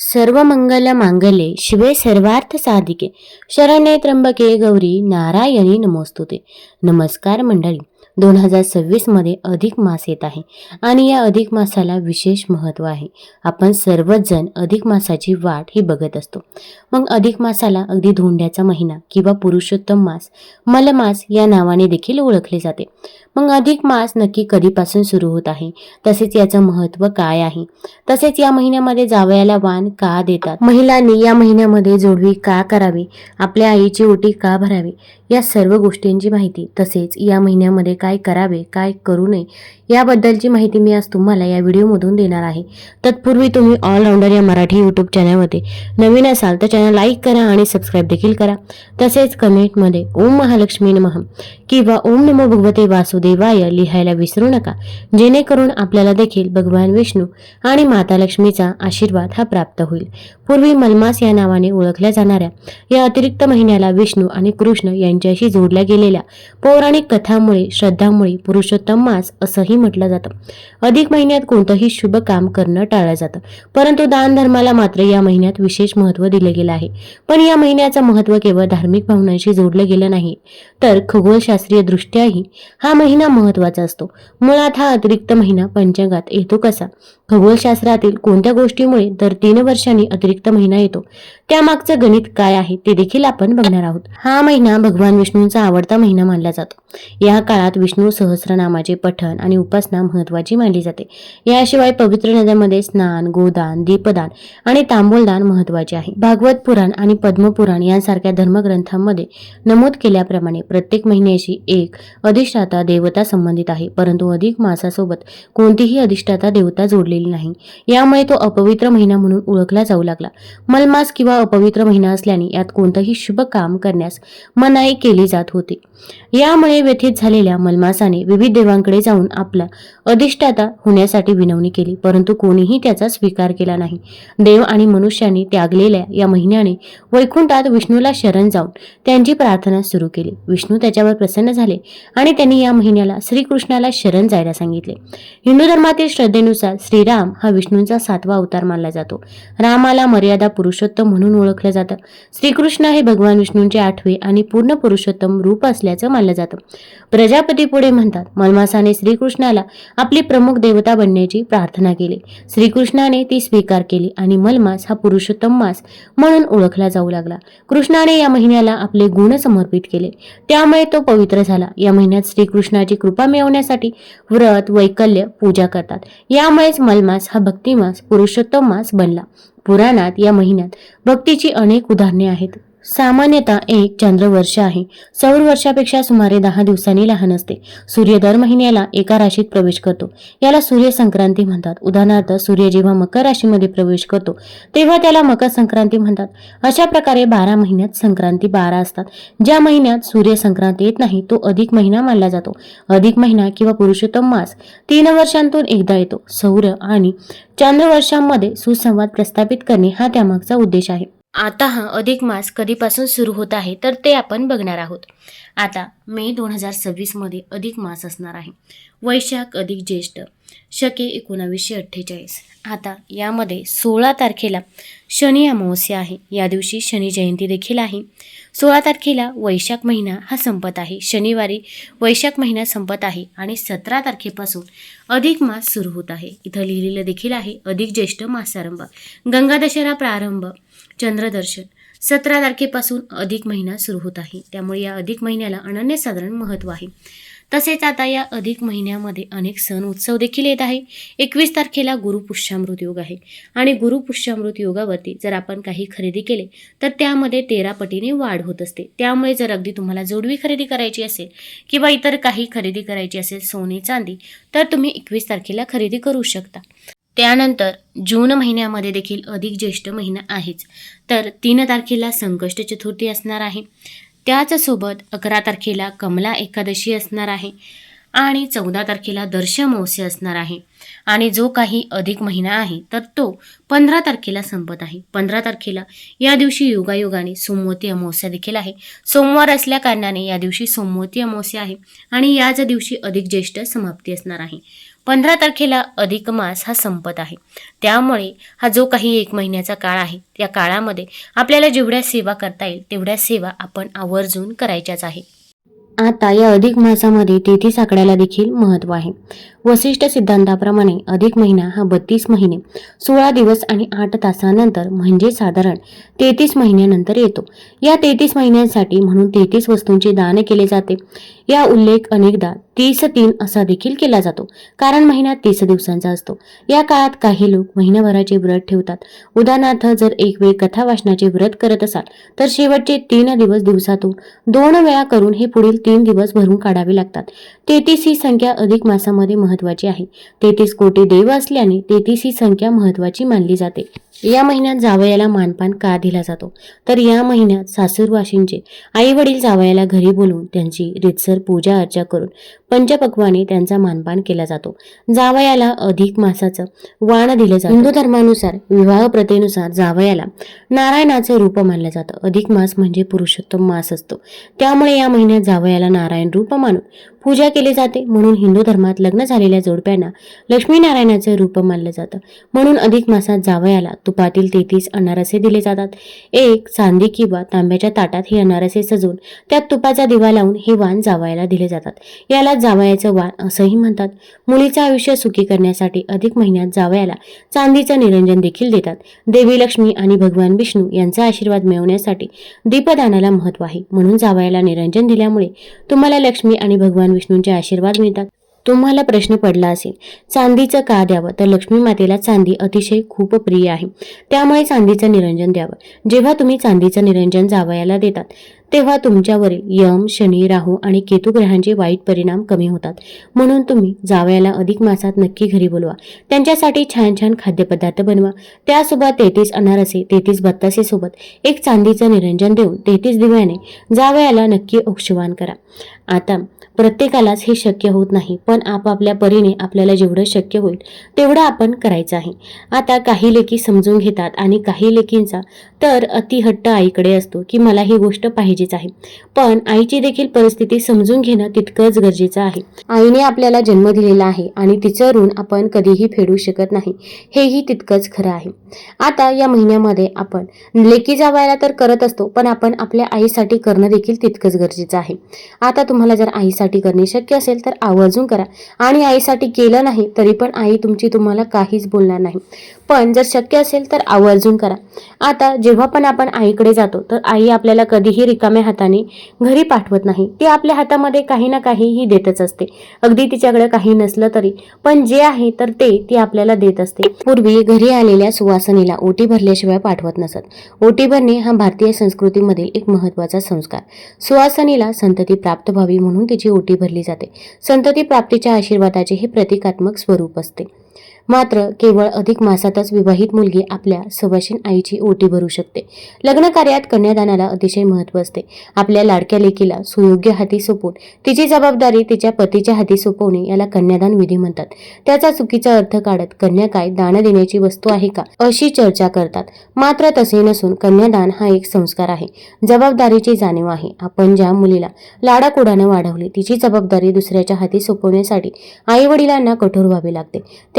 सर्व मंगल मांगले शिवे सर्वार्थ साधिके. शरणे त्र्यंबके गौरी नारायणी नमोस्तुते. नमस्कार मंडळी. दोन हजार सव्वीसमध्ये अधिक मास येत आहे आणि या अधिक मासाला विशेष महत्त्व आहे. आपण सर्वच जण अधिक मासाची वाट ही बघत असतो. मग अधिक मासाला अगदी धोंड्याचा महिना किंवा पुरुषोत्तम मास मलमास या नावाने देखील ओळखले जाते. मग अधिक मास नक्की कधीपासून सुरू होत आहे? तसेच याचं महत्त्व काय आहे? तसेच या महिन्यामध्ये जावयाला वाण का देतात? महिलांनी या महिन्यामध्ये जोडवी का करावी? आपल्या आईची ओटी का भरावी? या सर्व गोष्टींची माहिती तसेच या महिन्यामध्ये काय करावे काय करू नये याबद्दलची माहिती मी आज तुम्हाला या व्हिडिओमधून देणार आहे. तत्पूर्वी तुम्ही ऑलराऊंडर या मराठी यूट्यूब चॅनलमध्ये नवीन असाल तर चॅनल लाईक करा आणि सबस्क्राईब देखील करा. तसेच कमेंटमध्ये ओम महालक्ष्मी नमः किंवा ओम नमो भगवते वासुदेवाय लिहायला विसरू नका. जेणेकरून आपल्याला देखील भगवान विष्णू आणि माता लक्ष्मीचा आशीर्वाद हा प्राप्त होईल. पूर्वी मलमास या नावाने ओळखल्या जाणाऱ्या या अतिरिक्त महिन्याला विष्णू आणि कृष्ण यांच्याशी जोडल्या गेलेल्या पौराणिक कथांमुळे श्रद्धामुळे पुरुषोत्तम मास असंही म्हटलं जातं. अधिक महिन्यात कोणतंही शुभ काम करणं टाळलं जातं. परंतु दान धर्माला मात्र या महिन्यात विशेष महत्त्व दिले गेलं आहे. पण या महिन्याचं महत्त्व केवळ धार्मिक भावनांशी जोडलं गेलं नाही. तर खगोलशास्त्रीय दृष्ट्याही हा महिना महत्त्वाचा असतो. मुळात हा अतिरिक्त महिना पंचांगात येतो कसा? खगोलशास्त्रातील कोणत्या गोष्टीमुळे दर तीन वर्षांनी अतिरिक्त महिना येतो? त्यामागचं गणित काय आहे ते देखील आपण बघणार आहोत. हा महिना भगवान विष्णूंचा आवडता महिना मानला जातो. या काळात विष्णू सहस्रनामाचे पठण आणि उपासना महत्वाची मानली जाते. याशिवाय पवित्र नद्यांमध्ये स्नान गोदान दीपदान आणि तांबूलदान महत्त्वाचे आहे. भागवत पुराण आणि पद्मपुराण यांसारख्या धर्मग्रंथांमध्ये नमूद केल्याप्रमाणे प्रत्येक महिन्याशी एक अधिष्ठाता देवता संबंधित आहे. परंतु अधिक मासासोबत कोणतीही अधिष्ठाता देवता जोडलेली नाही. यामुळे तो अपवित्र महिना म्हणून ओळखला जाऊ लागला. मलमास किंवा अपवित्र महिना असल्याने यात कोणतंही शुभ काम करण्यास मनाई केली जात होती. यामुळे व्यथित झालेल्या मलमासाने विविध देवांकडे जाऊन आपला आपला. अधिष्ठाता होण्यासाठी विनवणी केली परंतु कोणीही त्याचा स्वीकार केला नाही. देव आणि मनुष्याने त्यागलेल्या या महिन्याने वैकुंठात विष्णूला शरण जाऊन त्यांची प्रार्थना सुरू केली. विष्णू त्याच्यावर प्रसन्न झाले आणि त्यांनी या महिन्याला श्रीकृष्णाला शरण जायला सांगितले. हिंदू धर्मातील श्रद्धेनुसार श्रीराम हा विष्णूंचा सातवा अवतार मानला जातो. रामाला मर्यादा पुरुषोत्तम म्हणून ओळखलं जातं. श्रीकृष्ण हे भगवान विष्णूंचे आठवे आणि पूर्ण पुरुषोत्तम रूप असल्याचं मानलं जातं. प्रजापती पुढे म्हणतात मलमासाने श्रीकृष्ण कृष्णाला आपली प्रमुख देवता बनण्याची प्रार्थना केली. श्रीकृष्णाने ती स्वीकार केली आणि मलमास हा पुरुषोत्तम मास म्हणून ओळखला जाऊ लागला. कृष्णाने या महिन्याला आपले गुण समर्पित केले. त्यामुळे तो पवित्र झाला. या महिन्यात श्रीकृष्णाची कृपा मिळवण्यासाठी व्रत वैकल्य पूजा करतात. यामुळेच मलमास हा भक्तिमास पुरुषोत्तम मास बनला. पुराणात या महिन्यात भक्तीची अनेक उदाहरणे आहेत. सामान्यतः एक चंद्रवर्ष आहे. सौर वर्षापेक्षा सुमारे दहा दिवसांनी लहान असते. सूर्य दर महिन्याला एका राशीत प्रवेश करतो. याला सूर्य संक्रांती म्हणतात. उदाहरणार्थ सूर्य जेव्हा मकर राशीमध्ये प्रवेश करतो तेव्हा त्याला मकर संक्रांती म्हणतात. अशा प्रकारे बारा महिन्यात संक्रांती बारा असतात. ज्या महिन्यात सूर्य संक्रांती येत नाही तो अधिक महिना मानला जातो. अधिक महिना किंवा पुरुषोत्तम मास तीन वर्षांतून एकदा येतो. सौर आणि चंद्रवर्षांमध्ये सुसंवाद प्रस्थापित करणे हा त्यामागचा उद्देश आहे. आता हा अधिक मास कधीपासून सुरू होत आहे तर ते आपण बघणार आहोत. आता मे दोन हजार सव्वीसमध्ये अधिक मास असणार आहे. वैशाख अधिक ज्येष्ठ शके एकोणावीसशे अठ्ठेचाळीस. आता यामध्ये सोळा तारखेला शनी अमावस्या आहे. या दिवशी शनी जयंती देखील आहे. सोळा तारखेला वैशाख महिना हा संपत आहे. शनिवारी वैशाख महिना संपत आहे आणि सतरा तारखेपासून अधिक मास सुरू होत आहे. इथं लिहिलेलं देखील आहे अधिक ज्येष्ठ मासारंभ. गंगा दशरा प्रारंभ. चंद्रदर्शन. सतरा तारखेपासून अधिक महिना सुरू होत आहे. त्यामुळे या अधिक महिन्याला अनन्यसाधारण महत्त्व आहे. तसेच आता या अधिक महिन्यामध्ये अनेक सण उत्सव देखील येत आहे. एकवीस तारखेला गुरुपुष्यामृत योग आहे. आणि गुरुपुष्यामृत योगावरती जर आपण काही खरेदी केले तर त्यामध्ये तेरा पटीने वाढ होत असते. त्यामुळे जर अगदी तुम्हाला जोडवी खरेदी करायची असेल किंवा इतर काही खरेदी करायची असेल सोने चांदी तर तुम्ही एकवीस तारखेला खरेदी करू शकता. त्यानंतर जून महिन्यामध्ये देखील अधिक ज्येष्ठ महिना आहेच. तर तीन तारखेला संकष्ट चतुर्थी असणार आहे. त्याचसोबत अकरा तारखेला कमला एकादशी असणार आहे आणि चौदा तारखेला दर्श मौसे असणार आहे. आणि जो काही अधिक महिना आहे तर तो पंधरा तारखेला संपत आहे. पंधरा तारखेला या दिवशी योगायोगाने सोमवती अमावस्या देखील आहे. सोमवार असल्या कारणाने या दिवशी सोमवती अमावस्या आहे आणि याच दिवशी अधिक ज्येष्ठ समाप्ती असणार आहे. पंधरा तारखेला अधिक मास हा संपत आहे. त्यामुळे हा जो काही एक महिन्याचा काळ आहे त्या काळामध्ये आपल्याला जेवढ्या सेवा करता येईल तेवढ्या सेवा आपण आवर्जून करायच्याच आहे. आता या अधिक मासामध्ये तेथी आकड्याला देखील महत्त्व आहे. वसिष्ठ सिद्धांताप्रमाणे अधिक महिना हा बत्तीस महिने सोळा दिवस आणि आठ तासानंतर म्हणजे साधारण तेहतीस महिन्यानंतर येतो. या तेहतीस महिन्यांसाठी म्हणून तेहतीस वस्तूंचे दान केले जाते. या उल्लेख अनेकदा तीस तीन असा देखील केला जातो. कारण महिना तीस दिवसांचा असतो. या काळात काही लोक महिनाभराचे व्रत ठेवतात. उदाहरणार्थ जर एक वेळ कथा वाचनाचे व्रत करत असाल तर शेवटचे तीन दिवस दिवसातून दोन वेळा करून हे पुढील तीन दिवस भरून काढावे लागतात. तेहतीस ही संख्या अधिक मासामध्ये महत्वाची आहे. तेहतीस कोटी देव असल्याने तेहतीस ही संख्या महत्वाची मानली जाते. या महिन्यात जावयाला मानपान का दिला जातो? तर या महिन्यात सासूरवाशींचे आई वडील जावयाला घरी बोलवून त्यांची रितसर पूजा अर्चा करून पंचपक्वाने त्यांचा मानपान केला जातो. जावयाला अधिक मासाचं वाण दिलं जातं. हिंदू धर्मानुसार विवाह प्रथेनुसार जावयाला नारायणाचं रूप मानलं जातं. अधिक मास म्हणजे पुरुषोत्तम मास असतो. त्यामुळे या महिन्यात जावयाला नारायण रूप मानून पूजा केली जाते. म्हणून हिंदू धर्मात लग्न झालेल्या जोडप्यांना लक्ष्मीनारायणाचं रूप मानलं जातं. म्हणून अधिक मासात जावयाला तुपातील तेहतीस अनारसे दिले जातात. एक चांदी किंवा तांब्याच्या ताटात हे अनारसे सजवून त्यात तुपाचा दिवा लावून हे वाण जावयाला दिले जातात. याला जावयाचं वाण असंही म्हणतात. मुलीचं आयुष्य सुखी करण्यासाठी अधिक महिन्यात जावयाला चांदीचं निरंजन देखील देतात. देवी लक्ष्मी आणि भगवान विष्णू यांचा आशीर्वाद मिळवण्यासाठी दीपदानाला महत्त्व आहे. म्हणून जावयाला निरंजन दिल्यामुळे तुम्हाला लक्ष्मी आणि भगवान विष्णूंचे आशीर्वाद मिळतात. तुम्हाला प्रश्न पडला असेल चांदीचं का द्यावं? तर लक्ष्मी मातेला चांदी अतिशय खूप प्रिय आहे. त्यामुळे चांदीचं निरंजन द्यावं. जेव्हा तुम्ही चांदीचं निरंजन जावयाला देतात तेव्हा तुमच्यावरील यम शनी राहू आणि केतू ग्रहांचे वाईट परिणाम कमी होतात. म्हणून तुम्ही जावयाला अधिक मासात नक्की घरी बोलवा. त्यांच्यासाठी छान छान खाद्यपदार्थ बनवा. त्यासोबत तेहतीस अनारसे तेहतीस बत्तासेसोबत एक चांदीचं निरंजन देऊन तेहतीस दिव्याने जावयाला नक्की औक्षवान करा. आता प्रत्येकालाच हे शक्य होत नाही पण आपापल्या परीने आपल्याला जेवढं शक्य होईल तेवढं आपण करायचं आहे. आता काही लेकी समजून घेतात आणि काही लेखींचा तर अतिहट्ट आईकडे असतो की मला ही गोष्ट पाहिजेच आहे. पण आईची देखील परिस्थिती समजून घेणं तितकंच गरजेचं आहे. आईने आपल्याला जन्म दिलेला आहे आणि तिचं ऋण आपण कधीही फेडू शकत नाही हेही तितकंच खरं आहे. आता या महिन्यामध्ये आपण लेकी जावायला तर करत असतो पण आपण आपल्या आईसाठी करणं देखील तितकंच गरजेचं आहे. आता तुम्हाला तुम्हाला जर आईसाठी करणे शक्य असेल तर आवर्जून करा. आणि आईसाठी केलं नाही तरी पण आई तुमची तुम्हाला काहीच बोलणार नाही. पण जर शक्य असेल तर आवर्जून करा. आता जेव्हा पण आपण आईकडे जातो तर आई आपल्याला कधीही रिकाम्या हाताने घरी पाठवत नाही. ती आपल्या हातामध्ये काही ना काहीही देतच असते. अगदी तिच्याकडे काही नसलं तरी पण जे आहे तर ते ती आपल्याला देत असते. पूर्वी घरी आलेल्या सुवासनीला ओटी भरल्याशिवाय पाठवत नसत. ओटी भरणे हा भारतीय संस्कृतीमधील एक महत्त्वाचा संस्कार. सुवासनीला संतती प्राप्त व्हावी म्हणून तिची ओटी भरली जाते. संतती प्राप्तीच्या आशीर्वादाचे हे प्रतिकात्मक स्वरूप असते. मात्र केवळ अधिक मासातच विवाहित मुलगी आपल्या सवाशीन आईची ओटी भरू शकते. लग्न कार्यात कन्यादानाला अतिशय महत्त्व असते. आपल्या लाडक्या लेकीला सुयोग्य हाती सोपवून तिची जबाबदारी तिच्या पतीच्या हाती सोपवणे याला कन्यादान विधी म्हणतात. त्याचा चुकीचा अर्थ काढत कन्या काय दान देण्याची वस्तू आहे का अशी चर्चा करतात. मात्र तसे नसून कन्यादान हा एक संस्कार आहे. जबाबदारीची जाणीव आहे. आपण ज्या मुलीला लाडाकोडानं वाढवली तिची जबाबदारी दुसऱ्याच्या हाती सोपवण्यासाठी आई वडिलांना कठोर व्हावे लागते.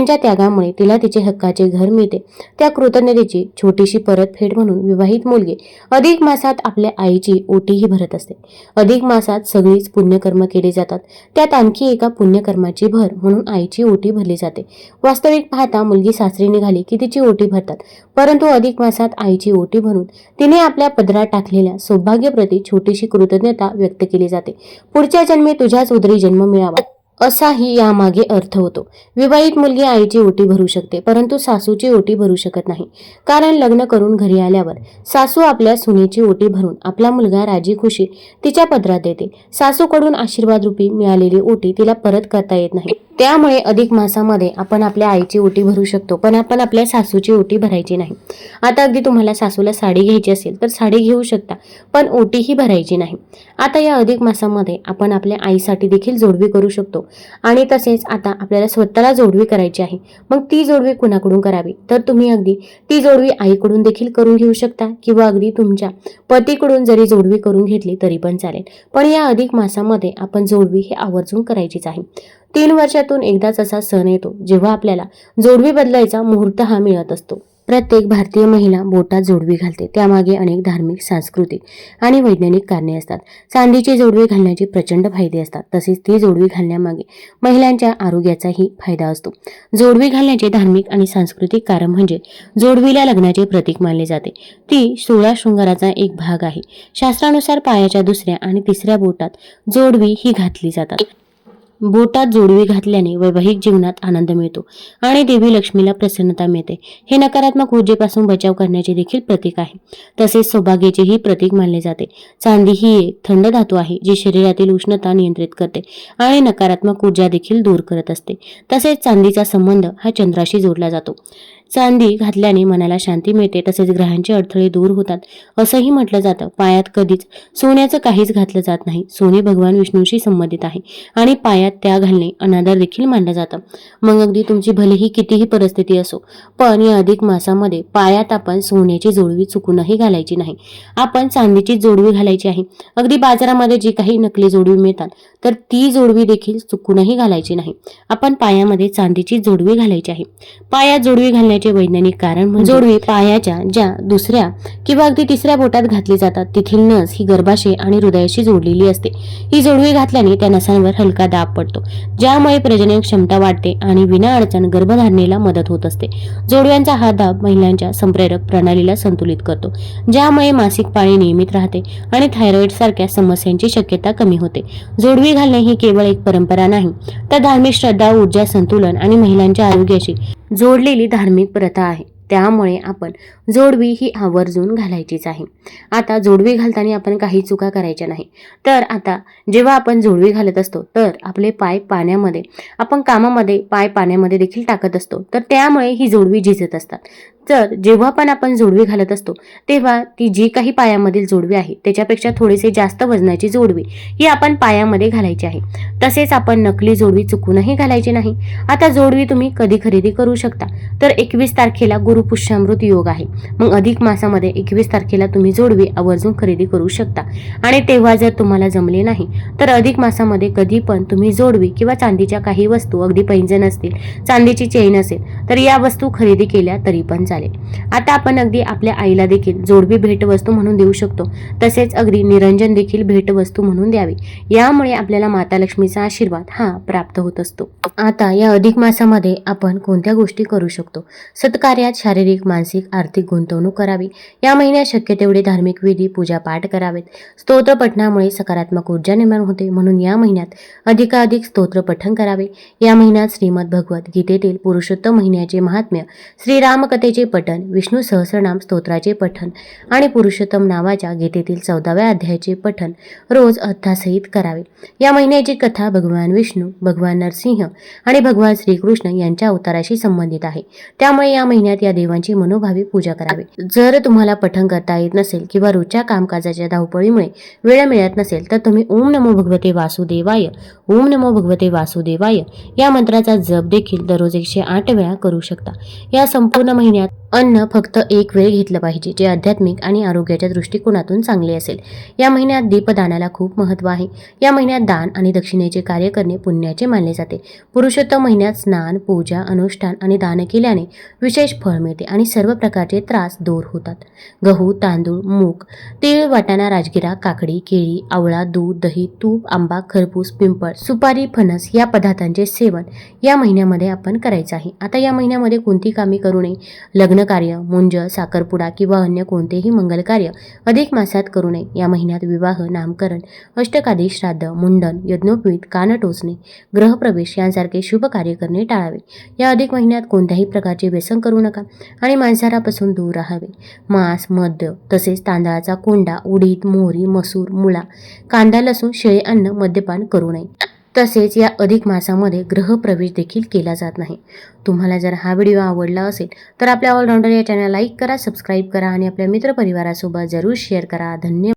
त्यांच्या त्यागामुळे तिला तिचे हक्काचे घर मिळते. त्या कृतज्ञतेची छोटीशी परतफेड म्हणून विवाहित मुलगी अधिक मासात आपल्या आईची ओटीही भरत असते. अधिक मासात सगळीच पुण्यकर्म केली जातात. त्यात आणखी एका पुण्यकर्माची भर म्हणून आईची ओटी भरली जाते. वास्तविक पाहता मुलगी सासरी निघाली की तिची ओटी भरतात. परंतु अधिक मासात आईची ओटी भरून तिने आपल्या पदरात टाकलेल्या सौभाग्यप्रती छोटीशी कृतज्ञता व्यक्त केली जाते. पुढच्या जन्मी तुझ्याच उदरी जन्म मिळावा. असाही यामागे अर्थ होतो. विवाहित मुलगी आईची ओटी भरू शकते परंतु सासूची ओटी भरू शकत नाही. कारण लग्न करून घरी आल्यावर सासू आपल्या सुनेची ओटी भरून आपला मुलगा राजी खुशी तिच्या पदरात देते. सासूकडून आशीर्वाद रूपी मिळालेली ओटी तिला परत करता येत नाही. त्यामुळे अधिक मासामध्ये आपण आपल्या आईची ओटी भरू शकतो. पण आपण आपल्या सासूची ओटी भरायची नाही. आता अगदी तुम्हाला सासूला साडी घ्यायची असेल तर साडी घेऊ शकता पण ओटीही भरायची नाही. आता या अधिक मासामध्ये आपण आपल्या आईसाठी देखील जोडवी करू शकतो. आणि तसेच आता आपल्याला स्वतःला जोडवी करायची आहे. मग ती जोडवी कुणाकडून करावी? तर तुम्ही अगदी ती जोडवी आईकडून देखील करून घेऊ शकता किंवा अगदी तुमच्या पतीकडून जरी जोडवी करून घेतली तरी पण चालेल. पण या अधिक मासामध्ये आपण जोडवी हे आवर्जून करायचीच आहे. तीन वर्षातून एकदाच असा सण येतो जेव्हा आपल्याला जोडवी बदलायचा मुहूर्त हा मिळत असतो. प्रत्येक भारतीय महिला बोटात जोडवी घालते त्यामागे अनेक धार्मिक सांस्कृतिक आणि वैज्ञानिक कारणे असतात. चांदीची जोडवी घालण्याचे प्रचंड फायदे असतात तसेच ती जोडवी घालण्यामागे महिलांच्या आरोग्याचाही फायदा असतो. जोडवी घालण्याचे धार्मिक आणि सांस्कृतिक कारण म्हणजे जोडवीला लग्नाचे प्रतीक मानले जाते. ती सोळा शृंगाराचा एक भाग आहे. शास्त्रानुसार पायाच्या दुसऱ्या आणि तिसऱ्या बोटात जोडवी ही घातली जातात. बोटात जोडवी घातल्याने वैवाहिक जीवनात आनंद मिळतो आणि देवी लक्ष्मीला प्रसन्नता मिळते. हे नकारात्मक ऊर्जेपासून बचाव करण्याचे देखील प्रतीक आहे. तसेच सौभाग्याचेही प्रतीक मानले जाते. चांदी ही एक थंड धातू आहे जी शरीरातील उष्णता नियंत्रित करते आणि नकारात्मक ऊर्जा देखील दूर करत असते. तसेच चांदीचा संबंध हा चंद्राशी जोडला जातो. चांदी घातल्याने मनाला शांती मिळते तसेच ग्रहांचे अडथळे दूर होतात. असंही म्हटलं जातं. पायात कधीच सोन्याचं काहीच घातलं जात नाही. सोने भगवान विष्णूशी संबंधित आहे आणि पायात त्या घालणे अनादर देखील मानलं जातं. मग अगदी तुमची भलेही कितीही परिस्थिती असो पण या अधिक मासामध्ये पायात आपण सोन्याची जोडवी चुकूनही घालायची नाही. आपण चांदीची जोडवी घालायची आहे. अगदी बाजारामध्ये जी काही नकली जोडवी मिळतात तर ती जोडवी देखील चुकूनही घालायची नाही. आपण पायामध्ये चांदीची जोडवी घालायची आहे. पायात जोडवी घालण्या वैज्ञानिक कारण म्हणजे जोडवी पायाच्या ज्या दुसऱ्या किंवा अगदी तिसऱ्या बोटात घातली जातात तेथील नस ही गर्भाशय आणि हृदयाशी जोडलेली असते. ही जोडवी घातल्याने त्या नसांवर हलका दाब पडतो ज्यामुळे प्रजनन क्षमता वाढते आणि विना अडचण गर्भधारणेला मदत होत असते. जोडव्यांचा हा दाब महिलांच्या संप्रेरक प्रणालीला संतुलित करतो ज्यामुळे मासिक पाळी नियमित राहते आणि थायरॉइड सारख्या समस्यांची शक्यता कमी होते. जोडवी घालणे ही केवळ एक परंपरा नाही तर धार्मिक श्रद्धा ऊर्जा संतुलन आणि महिलांच्या आरोग्याशी जोडलेली धार्मिक प्रथा आहे. त्यामुळे आपण जोडवी ही आवर्जून घालायचीच आहे. आता जोडवी घालताना आपण काही चुका करायच्या नाही. तर आता जेव्हा आपण जोडवी घालत असतो तर आपले पाय पाण्यामध्ये आपण कामामध्ये पाय पाण्यामध्ये देखील टाकत असतो. तर त्यामुळे ही जोडवी झिजत असतात. तर जेव्हा पण आपण जोडवी घालत असतो तेव्हा ती जी काही पायामधील जोडवी आहे त्याच्यापेक्षा थोडेसे जास्त वजनाची जोडवी ही आपण पायामध्ये घालायची आहे. तसेच आपण नकली जोडवी चुकूनही घालायची नाही. आता जोडवी तुम्ही कधी खरेदी करू शकता. तर एकवीस तारखेला गुरुपुष्यामृत योग आहे. मग अधिक मासामध्ये एकवीस तारखेला तुम्ही जोडवी आवर्जून खरेदी करू शकता. आणि तेव्हा जर तुम्हाला जमले नाही तर अधिक मासामध्ये कधी पण तुम्ही जोडवी किंवा चांदीच्या काही वस्तू अगदी पैंजण असतील चांदीची चेन असेल तर या वस्तू खरेदी केल्या तरी पण चालेल. आता आपण अगदी आपल्या आईला देखील जोडवी भेटवस्तू म्हणून देऊ शकतो. तसेच अगदी निरंजन देखील भेटवस्तू म्हणून द्यावी. यामुळे आपल्याला माता लक्ष्मीचा आशीर्वाद हा प्राप्त होत असतो. आता या अधिक मासामध्ये आपण कोणत्या गोष्टी करू शकतो? सत्कार्यात शारीरिक मानसिक आर्थिक गुंतवणूक करावी. या महिन्यात शक्य तेवढे धार्मिक विधी पूजापाठ करावेत. स्तोत्र पठणामुळे सकारात्मक ऊर्जा निर्माण होते. म्हणून या महिन्यात अधिकाधिक स्तोत्र पठण करावे. या महिन्यात श्रीमद भगवत गीतेतील पुरुषोत्तम महिन्याचे महात्म्य श्रीरामकथेचे गीतेचे पठण विष्णू सहस्रनाम स्तोत्राचे पठण आणि पुरुषोत्तम नावाच्या गीतेतील चौदाव्या अध्यायाचे पठण रोज अर्थासहित करावे. या महिन्याची कथा भगवान विष्णू भगवान नरसिंह आणि भगवान श्रीकृष्ण यांच्या अवताराशी संबंधित आहे. त्यामुळे या महिन्यात या देवांची मनोभावी पूजा करावी. जर तुम्हाला पठण करता येत नसेल किंवा रोजच्या कामकाजाच्या धावपळीमुळे वेळ मिळत नसेल तर तुम्ही ओम नमो भगवते वासुदेवाय ओम नमो भगवते वासुदेवाय या मंत्राचा जप देखील दररोज एकशे आठ वेळा करू शकता. या संपूर्ण महिन्यात अन्न फक्त एक वेळ घेतलं पाहिजे जे आध्यात्मिक आणि आरोग्याच्या दृष्टिकोनातून चांगले असेल. या महिन्यात दीपदानाला खूप महत्त्व आहे. या महिन्यात दान आणि दक्षिणेचे कार्य करणे पुण्याचे मानले जाते. पुरुषोत्तम महिन्यात स्नान पूजा अनुष्ठान आणि दान केल्याने विशेष फळ मिळते आणि सर्व प्रकारचे त्रास दूर होतात. गहू तांदूळ मूग तीळ वाटाणा राजगिरा काकडी केळी आवळा दूध दही तूप आंबा खरबूज पिंपळ सुपारी फणस या पदार्थांचे सेवन या महिन्यामध्ये आपण करायचं आहे. आता या महिन्यामध्ये कोणती कामे करू नये? लग्नकार्य मुंज साखरपुडा किंवा अन्य कोणतेही मंगल कार्य अधिक मासात करू नये. या महिन्यात विवाह नामकरण अष्टकादी श्राद्ध मुंडन यज्ञोपवीत कान टोचणे ग्रहप्रवेश यांसारखे शुभ कार्य करणे टाळावे. या अधिक महिन्यात कोणत्याही प्रकारचे व्यसन करू नका आणि मांसाहारापासून दूर राहावे. मांस मद्य तसेच तांदळाचा कोंडा उडीद मोहरी मसूर मुळा कांदा लसूण शेळे अन्न मद्यपान करू नये. तसेच या अधिक मासामध्ये ग्रहप्रवेश देखील केला जात नाही. तुम्हाला जर हा व्हिडिओ आवडला असेल तर आपल्या ऑलराऊंडर या चॅनल लाईक करा सबस्क्राईब करा आणि आपल्या मित्रपरिवारासोबत जरूर शेअर करा. धन्यवाद.